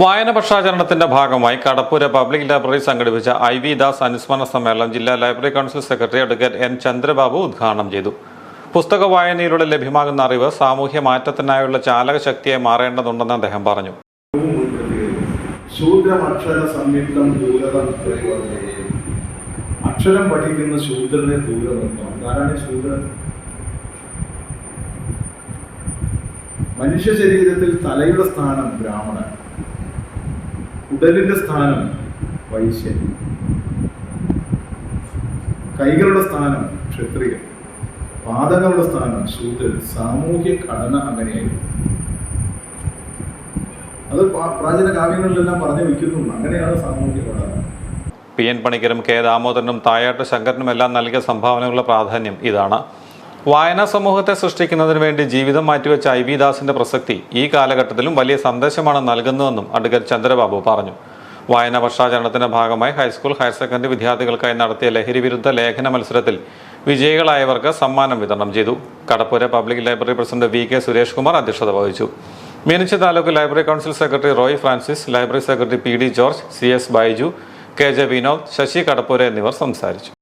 വായന പക്ഷാചരണത്തിന്റെ ഭാഗമായി കടപ്പുര പബ്ലിക് ലൈബ്രറി സംഘടിപ്പിച്ച ഐ വി ദാസ് അനുസ്മരണ സമ്മേളനം ജില്ലാ library council secretary advocate N Chandrababu ഉദ്ഘാടനം ചെയ്തു. പുസ്തക വായനയിലൂടെ ലഭ്യമാകുന്ന അറിവ് സാമൂഹ്യ മാറ്റത്തിനായുള്ള ചാലകശക്തിയായി മാറേണ്ടതുണ്ടെന്ന് അദ്ദേഹം പറഞ്ഞു. അക്ഷര പഠിക്കുന്ന ശൂദ്രനെ ദൂരം കാരണം ശൂദ്രൻ? മനുഷ്യ ശരീരത്തിൽ തലയുടെ സ്ഥാനം ബ്രാഹ്മണൻ. ഉടലിന്റെ സ്ഥാനം വൈശ്യൻ. കൈകളുടെ സ്ഥാനം ക്ഷത്രിയൻ. പാദങ്ങളുടെ സ്ഥാനം ശൂദ്രൻ. സാമൂഹ്യ ഘടന അങ്ങനെയായിരുന്നു. അത് പ്രാ- പ്രാചീന കാവ്യങ്ങളിലെല്ലാം പറഞ്ഞു വയ്ക്കുന്നുണ്ട് അങ്ങനെയാണ് സാമൂഹ്യ ഘടന. പി. എൻ. പണിക്കരും കെ. ദാമോദരനും തായാട്ട് ശങ്കരനും എല്ലാം നൽകിയ സംഭാവനകളുടെ പ്രാധാന്യം ഇതാണ്. വായനാ സമൂഹത്തെ സൃഷ്ടിക്കുന്നതിന് വേണ്ടി ജീവിതം മാറ്റിവെച്ച ഐ വി ദാസിന്റെ പ്രസക്തി ഈ കാലഘട്ടത്തിലും വലിയ സന്ദേശമാണ് നൽകുന്നതെന്നും അഡ്വക്കേറ്റ് ചന്ദ്രബാബു പറഞ്ഞു. വായനാ വർഷാചരണത്തിന്റെ ഭാഗമായി ഹൈസ്കൂൾ ഹയർ സെക്കൻഡറി വിദ്യാർത്ഥികൾക്കായി നടത്തിയ ലഹരി വിരുദ്ധ ലേഖന മത്സരത്തിൽ വിജയികളായവർക്ക് സമ്മാനം വിതരണം ചെയ്തു. Kadappura public library president V K Suresh Kumar അധ്യക്ഷത വഹിച്ചു. Meenachi taluk library council secretary Roy Francis library secretary P D George C S Baiju K J Vinod Sasi Kadappura എന്നിവർ സംസാരിച്ചു.